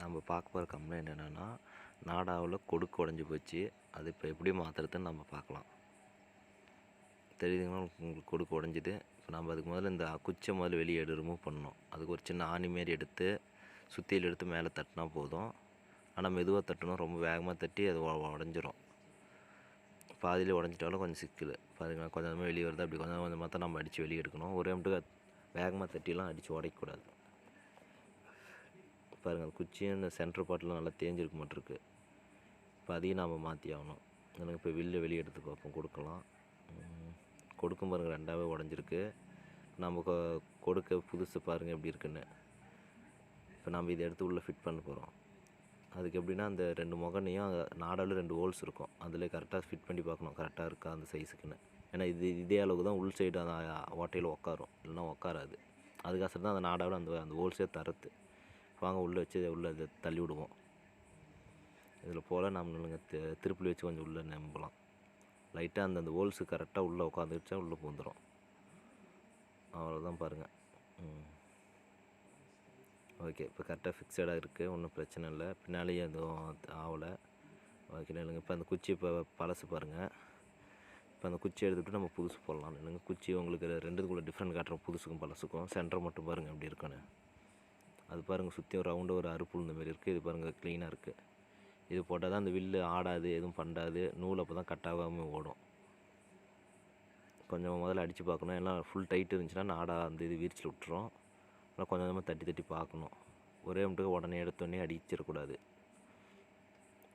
நம்ம பார்க்க போகிற கம்ப்ளைண்ட் என்னென்னா நாடாவில் கொடுக்கு உடஞ்சி போச்சு. அது இப்போ எப்படி மாற்றுறதுன்னு நம்ம பார்க்கலாம். தெரியுதுங்களா? உங்களுக்கு கொடுக்கு உடஞ்சிது இப்போ நம்ம அதுக்கு முதல்ல இந்த குச்சை முதல்ல வெளியே எடு ரிமூவ் பண்ணணும். அதுக்கு ஒரு சின்ன ஆணி மாரி எடுத்து சுத்தியில் எடுத்து மேலே தட்டினா போதும். ஆனால் மெதுவாக தட்டணும். ரொம்ப வேகமாக தட்டி அது உடஞ்சிரும். பாதியில் உடஞ்சிட்டாலும் கொஞ்சம் சிக்கல். பாருங்க கொஞ்சமாக வெளியே வருது. அப்படி கொஞ்சம் கொஞ்சமாக தான் நம்ம அடித்து வெளியே எடுக்கணும். ஒரே மட்டும் வேகமாக தட்டிலாம் அடித்து உடைக்கக்கூடாது. பாருங்கள் குச்சியும் இந்த சென்டர் பாட்டில் நல்லா தேஞ்சிருக்க மாட்டிருக்கு. இப்போ அதையும் நாம் மாற்றி ஆகணும். எனக்கு இப்போ வெளில வெளியே எடுத்து பார்ப்போம் கொடுக்கலாம். கொடுக்கும் பாருங்கள் ரெண்டாவே உடஞ்சிருக்கு. நம்ம கொ- கொடுக்க புதுசு பாருங்கள் எப்படி இருக்குன்னு. இப்போ நம்ம இதை எடுத்து உள்ளே ஃபிட் பண்ண போகிறோம் அதுக்கு எப்படின்னா அந்த ரெண்டு முகனையும் நாடாவில் ரெண்டு ஹோல்ஸ் இருக்கும். அதில் கரெக்டாக ஃபிட் பண்ணி பார்க்கணும் கரெக்டாக இருக்கா அந்த சைஸுக்குன்னு ஏன்னா இது இதே அளவுக்கு தான் உள் சைடு அந்த ஓட்டையில் உட்காரும் இல்லைன்னா உட்காராது அதுக்காக தான் அந்த நாடாவில் அந்த அந்த ஹோல்ஸே தரத்து. வாங்க உள்ளே வச்சு உள்ளே இதை தள்ளி விடுவோம். இதில் போல் நம்ம திருப்பி வச்சு கொஞ்சம் உள்ளே நம்பலாம். லைட்டாக அந்த ஹோல்ஸு கரெக்டாக உள்ளே உட்காந்துக்கிட்டா உள்ளே பூந்துடும் அவ்வளோதான் பாருங்கள் ம். ஓகே இப்போ கரெக்டாக ஃபிக்ஸடாக இருக்குது ஒன்றும் பிரச்சனை இல்லை. பின்னாலேயே எதுவும் ஆகலை. ஓகே இல்லைங்க இப்போ அந்த குச்சி இப்போ பழசு பாருங்கள் இப்போ அந்த குச்சி எடுத்துகிட்டு நம்ம புதுசு போடலாம். இல்லைங்க குச்சி உங்களுக்கு ரெண்டுக்குள்ளே டிஃப்ரெண்ட் காட்டுறோம் புதுசுக்கும் பழசுக்கும். சென்டர் மட்டும் பாருங்கள் எப்படி இருக்குன்னு. அது பாருங்கள் சுற்றி ஒரு ரவுண்டு ஒரு அறுப்பு இந்த மாதிரி இருக்குது இது பாருங்கள் க்ளீனாக இருக்குது இது போட்டால் தான் அந்த வில்லு ஆடாது எதுவும் பண்ணாது நூல் அப்போ தான் கட்டாகாமல் ஓடும். கொஞ்சம் முதல்ல அடித்து பார்க்கணும். எல்லாம் ஃபுல் டைட் இருந்துச்சுன்னா நாடாக அந்த இது விரிச்சல் விட்டுரும். ஆனால் கொஞ்சம் கொஞ்சமாக தட்டி தட்டி பார்க்கணும். ஒரே மட்டும் உடனே எடுத்தோடனே அடிச்சிடக்கூடாது.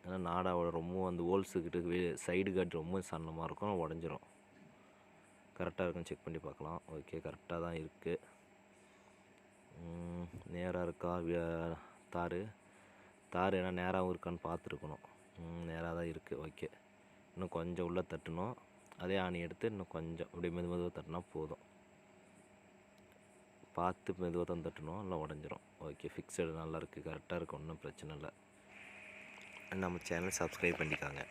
ஏன்னா நாடாவோட ரொம்ப அந்த ஹோல்ஸுக்கிட்ட வெ சைடு காட்டு ரொம்ப சன்னமாக இருக்கும். உடஞ்சிரும். கரெக்டாக இருக்குன்னு செக் பண்ணி பார்க்கலாம். ஓகே கரெக்டாக தான் இருக்குது நேராக இருக்கா? தார். தார் ஏன்னா நேராகவும் இருக்கான்னு பார்த்துருக்கணும். நேராக தான் இருக்குது ஓகே. இன்னும் கொஞ்சம் உள்ளே தட்டணும். அதே ஆணி எடுத்து இன்னும் கொஞ்சம் அப்படியே மெது மெதுவாக தட்டினா போதும். பார்த்து மெதுவாக தான் தட்டணும். எல்லாம் உடஞ்சிரும். ஓகே ஃபிக்ஸடு நல்லா இருக்குது கரெக்டாக இருக்குது ஒன்றும் பிரச்சனை இல்லை. நம்ம சேனல் சப்ஸ்கிரைப் பண்ணிக்காங்க.